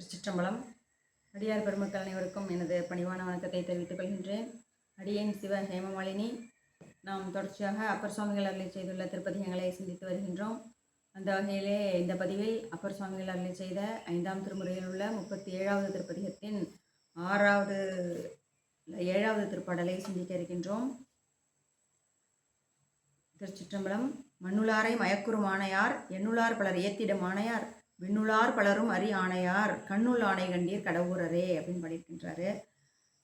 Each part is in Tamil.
திருச்சிற்றம்பலம். அடியார் பெருமக்கள் அனைவருக்கும் எனது பணிவான வணக்கத்தை தெரிவித்துக் கொள்கின்றேன். அடியேன் சிவ ஹேமமாலினி. நாம் தொடர்ச்சியாக அப்பர் சுவாமிகள் அருளை செய்துள்ள திருப்பதிகங்களை சிந்தித்து வருகின்றோம். அந்த வகையிலே இந்த பதிவில் அப்பர் சுவாமிகள் அருளை செய்த ஐந்தாம் திருமுறையில் உள்ள முப்பத்தி ஏழாவது திருப்பதிகத்தின் ஆறாவது ஏழாவது திருப்பாடலை சிந்திக்க இருக்கின்றோம். திருச்சிற்றம்பலம் மண்ணுளாரை மயக்குறும் ஆணையார் எண்ணுளார் பலர் ஏத்திடும் ஆணையார் விண்ணுளார் பலரும் அரி ஆணையார் கண்ணுள் ஆணை கண்டீர் கடவுரரே அப்படின்னு பாடியிருக்கின்றாரு.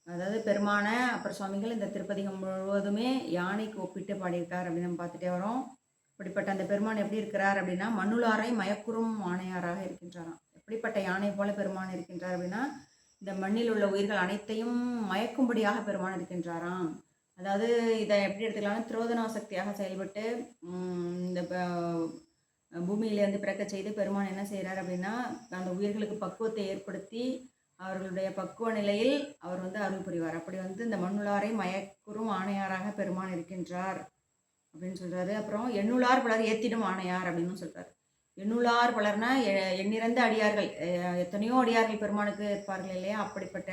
அதாவது பெருமான அப்புறம் சுவாமிகள் இந்த திருப்பதிகம் முழுவதுமே யானைக்கு ஒப்பிட்டு பாடியிருக்கார் அப்படின்னு நம்ம பார்த்துட்டே வரோம். இப்படிப்பட்ட அந்த பெருமான் எப்படி இருக்கிறார் அப்படின்னா மண்ணுளாரை மயக்குறும் ஆணையாராக இருக்கின்றாராம். எப்படிப்பட்ட யானை போல பெருமான் இருக்கின்றார் அப்படின்னா இந்த மண்ணில் உள்ள உயிர்கள் அனைத்தையும் மயக்கும்படியாக பெருமான் இருக்கின்றாராம். அதாவது இதை எப்படி எடுத்துக்கலாம்னா திரோதனா சக்தியாக செயல்பட்டு இந்த பூமியிலேருந்து பிறக்க செய்து பெருமான் என்ன செய்கிறார் அப்படின்னா அந்த உயிர்களுக்கு பக்குவத்தை ஏற்படுத்தி அவர்களுடைய பக்குவ நிலையில் அவர் வந்து அருள் புரிவார். அப்படி வந்து இந்த மண்ணுளாரை மயக்குறும் ஆணையாராக பெருமான் இருக்கின்றார் அப்படின்னு சொல்றாரு. அப்புறம் எண்ணுளார் பலர் ஏத்திடும் ஆணையார் அப்படின்னு சொல்றாரு. எண்ணுளார் பலர்னா எண்ணிறந்த அடியார்கள். எத்தனையோ அடியார்கள் பெருமானுக்கு இருப்பார்கள் இல்லையா? அப்படிப்பட்ட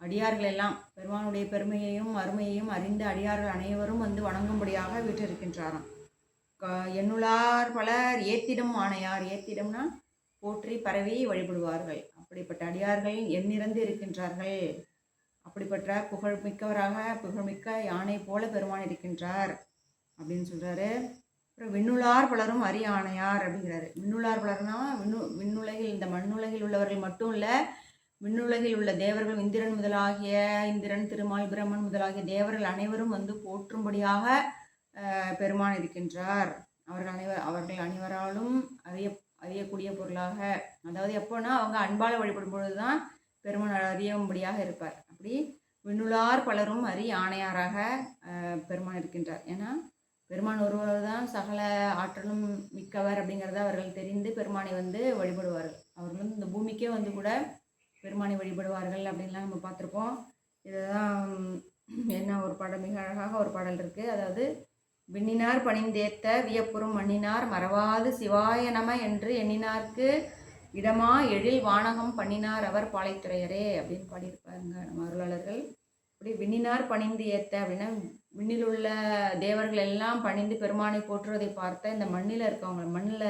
அடியார்கள் எல்லாம் பெருமானுடைய பெருமையையும் அருமையையும் அறிந்த அடியார்கள் அனைவரும் வந்து வணங்கும்படியாக வீட்டிருக்கின்றாராம் எண்ணுளார் பலர் ஏத்திடம் ஆணையார் ஏத்திடம்னா போற்றி பரவி வழிபடுவார்கள். அப்படிப்பட்ட அடியார்கள் எண்ணிறந்து இருக்கின்றார்கள். அப்படிப்பட்ட புகழ்மிக்கவராக புகழ்மிக்க யானை போல பெருமான் இருக்கின்றார் அப்படின்னு சொல்கிறாரு அப்புறம் விண்ணுளார் பலரும் அரி ஆணையார் அப்படிங்கிறாரு. விண்ணுளார் பலர்னா விண்ணு விண்ணுலகில் இந்த மண்ணுலகில் உள்ளவர்கள் மட்டும் இல்லை விண்ணுலகில் உள்ள தேவர்கள் இந்திரன் முதலாகிய இந்திரன் திருமால் பிரம்மன் முதலாகிய தேவர்கள் அனைவரும் வந்து போற்றும்படியாக பெருமான் இருக்கின்றார். அவர்கள் அனைவர் அவர்கள் அனைவராலும் அறிய அறியக்கூடிய பொருளாக அதாவது எப்போன்னா அவங்க அன்பால் வழிபடும் பொழுது தான் பெருமான் அறியும்படியாக இருப்பார். அப்படி விண்ணுளார் பலரும் அறி ஆணையாராக பெருமான் இருக்கின்றார். ஏன்னா பெருமான் ஒருவர் தான் சகல ஆற்றலும் மிக்கவர் அப்படிங்கிறத அவர்கள் தெரிந்து பெருமானை வந்து வழிபடுவார்கள். அவர்கள் வந்து இந்த பூமிக்கே வந்து கூட பெருமானை வழிபடுவார்கள் அப்படின்லாம் நம்ம பார்த்துருப்போம். இதுதான் என்ன ஒரு பாடல் மிக அழகாக ஒரு பாடல் இருக்குது அதாவது விண்ணினார் பணிந்தேத்த வியப்புறும் மண்ணினார் மறவாது சிவாய நம என்று எண்ணினார்க்கு இடமா எழில் வானகம் பண்ணினார் அவர் பாலைத்துறையரே அப்படின்னு பாடியிருப்பாருங்க நம்ம அருளாளர்கள். இப்படி விண்ணினார் பணிந்து ஏத்த அப்படின்னா விண்ணில் உள்ள தேவர்கள் எல்லாம் பணிந்து பெருமானை போற்றுவதை பார்த்த இந்த மண்ணில் இருக்கவங்க மண்ணில்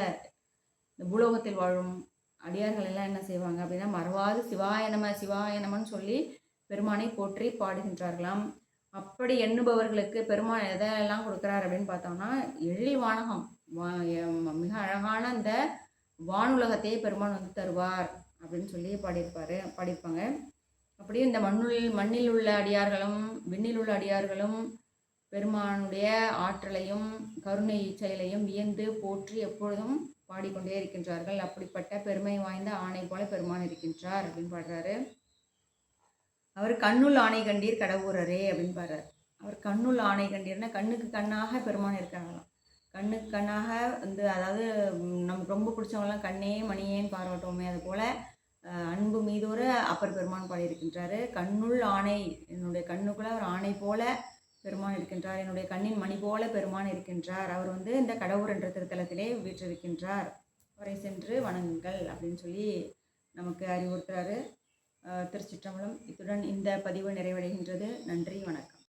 இந்த பூலோகத்தில் வாழும் அடியார்கள் எல்லாம் என்ன செய்வாங்க அப்படின்னா மறவாது சிவாயனம சிவாயனமன்னு சொல்லி பெருமானை போற்றி பாடுகின்றார்களாம். அப்படி எண்ணுபவர்களுக்கு பெருமாள் எதெல்லாம் கொடுக்குறார் அப்படின்னு பார்த்தோம்னா எழில் வானகம் வா- மிக அழகான அந்த வானுலகத்தையே பெருமான் வந்து தருவார் அப்படின்னு சொல்லி பாடியிருப்பாரு பாடியிருப்பாங்க. அப்படியே இந்த மண்ணுள் மண்ணில் உள்ள அடியார்களும் விண்ணில் உள்ள அடியார்களும் பெருமானுடைய ஆற்றலையும் கருணை செயலையும் வியந்து போற்றி எப்பொழுதும் பாடிக்கொண்டே இருக்கின்றார்கள். அப்படிப்பட்ட பெருமை வாய்ந்த ஆணை போல பெருமான் இருக்கின்றார் அப்படின்னு பாடுறாரு. அவர் கண்ணுள் ஆணை கண்டீர் கடவுரரே அப்படின்னு பாடுறாரு. அவர் கண்ணுள் ஆணை கண்டீர்னா கண்ணுக்கு கண்ணாக பெருமான் இருக்காங்களாம். கண்ணுக்கு கண்ணாக வந்து அதாவது நமக்கு ரொம்ப பிடிச்சவங்களாம் கண்ணே மணியேன்னு பாராட்டுவோமே அது போல் அன்பு மீதோர அப்பர் பெருமான் பாடியிருக்கின்றாரு. கண்ணுள் ஆணை என்னுடைய கண்ணுக்குள்ள ஒரு ஆணை போல பெருமான் இருக்கின்றார். என்னுடைய கண்ணின் மணி போல பெருமான் இருக்கின்றார். அவர் வந்து இந்த கடவுர் என்ற திருத்தலத்திலே வீற்றிருக்கின்றார். அவரை சென்று வணங்குங்கள் அப்படின்னு சொல்லி நமக்கு அறிவுறுத்துறாரு. திருச்சிற்றம்பலம். இத்துடன் இந்த பதிவு நிறைவடைகின்றது. நன்றி வணக்கம்.